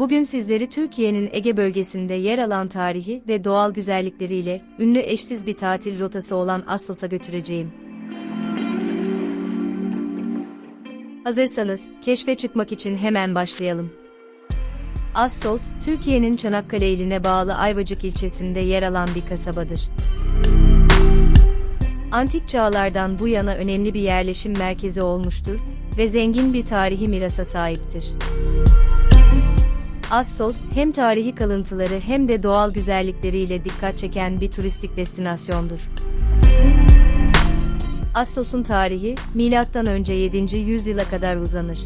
Bugün sizleri Türkiye'nin Ege bölgesinde yer alan tarihi ve doğal güzellikleriyle ünlü eşsiz bir tatil rotası olan Assos'a götüreceğim. Hazırsanız, keşfe çıkmak için hemen başlayalım. Assos, Türkiye'nin Çanakkale iline bağlı Ayvacık ilçesinde yer alan bir kasabadır. Antik çağlardan bu yana önemli bir yerleşim merkezi olmuştur ve zengin bir tarihi mirasa sahiptir. Assos, hem tarihi kalıntıları hem de doğal güzellikleriyle dikkat çeken bir turistik destinasyondur. Assos'un tarihi, M.Ö. 7. yüzyıla kadar uzanır.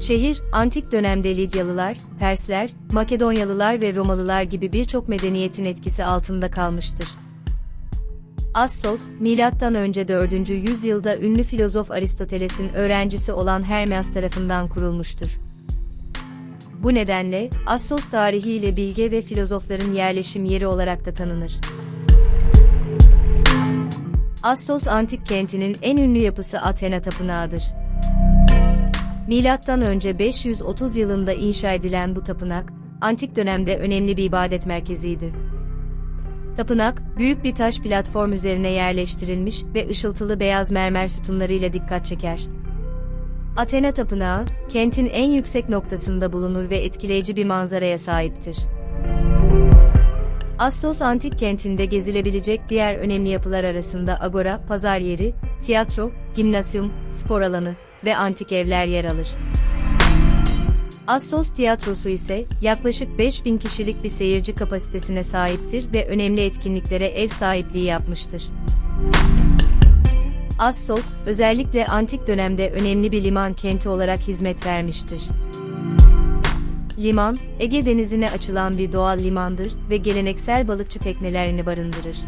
Şehir, antik dönemde Lidyalılar, Persler, Makedonyalılar ve Romalılar gibi birçok medeniyetin etkisi altında kalmıştır. Assos, M.Ö. 4. yüzyılda ünlü filozof Aristoteles'in öğrencisi olan Hermes tarafından kurulmuştur. Bu nedenle, Assos tarihiyle bilge ve filozofların yerleşim yeri olarak da tanınır. Assos antik kentinin en ünlü yapısı Athena Tapınağı'dır. Milattan önce 530 yılında inşa edilen bu tapınak, antik dönemde önemli bir ibadet merkeziydi. Tapınak, büyük bir taş platform üzerine yerleştirilmiş ve ışıltılı beyaz mermer sütunlarıyla dikkat çeker. Athena Tapınağı, kentin en yüksek noktasında bulunur ve etkileyici bir manzaraya sahiptir. Assos antik kentinde gezilebilecek diğer önemli yapılar arasında agora, pazar yeri, tiyatro, gimnasyum, spor alanı ve antik evler yer alır. Assos Tiyatrosu ise yaklaşık 5000 kişilik bir seyirci kapasitesine sahiptir ve önemli etkinliklere ev sahipliği yapmıştır. Assos, özellikle antik dönemde önemli bir liman kenti olarak hizmet vermiştir. Liman, Ege Denizi'ne açılan bir doğal limandır ve geleneksel balıkçı teknelerini barındırır.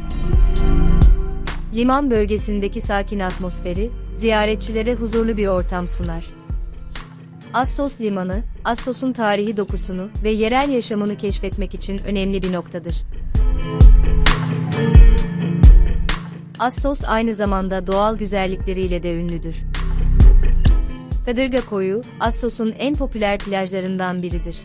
Liman bölgesindeki sakin atmosferi, ziyaretçilere huzurlu bir ortam sunar. Assos Limanı, Assos'un tarihi dokusunu ve yerel yaşamını keşfetmek için önemli bir noktadır. Assos aynı zamanda doğal güzellikleriyle de ünlüdür. Kadırga Koyu, Assos'un en popüler plajlarından biridir.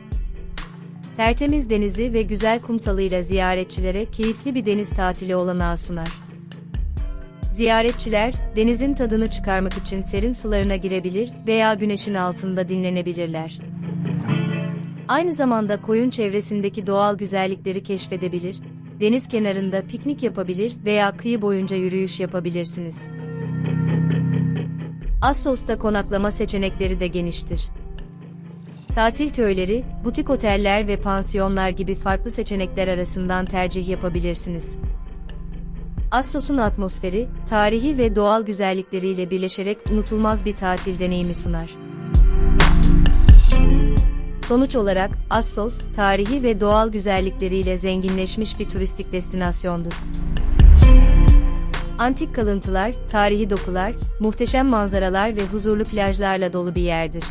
Tertemiz denizi ve güzel kumsalıyla ziyaretçilere keyifli bir deniz tatili olanağı sunar. Ziyaretçiler, denizin tadını çıkarmak için serin sularına girebilir veya güneşin altında dinlenebilirler. Aynı zamanda koyun çevresindeki doğal güzellikleri keşfedebilir, deniz kenarında piknik yapabilir veya kıyı boyunca yürüyüş yapabilirsiniz. Assos'ta konaklama seçenekleri de geniştir. Tatil köyleri, butik oteller ve pansiyonlar gibi farklı seçenekler arasından tercih yapabilirsiniz. Assos'un atmosferi, tarihi ve doğal güzellikleriyle birleşerek unutulmaz bir tatil deneyimi sunar. Sonuç olarak, Assos, tarihi ve doğal güzellikleriyle zenginleşmiş bir turistik destinasyondur. Antik kalıntılar, tarihi dokular, muhteşem manzaralar ve huzurlu plajlarla dolu bir yerdir.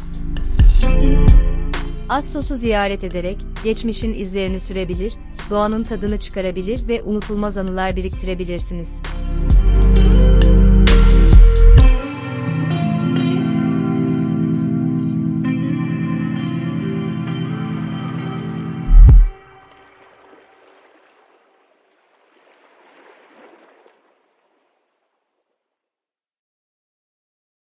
Assos'u ziyaret ederek, geçmişin izlerini sürebilir, doğanın tadını çıkarabilir ve unutulmaz anılar biriktirebilirsiniz.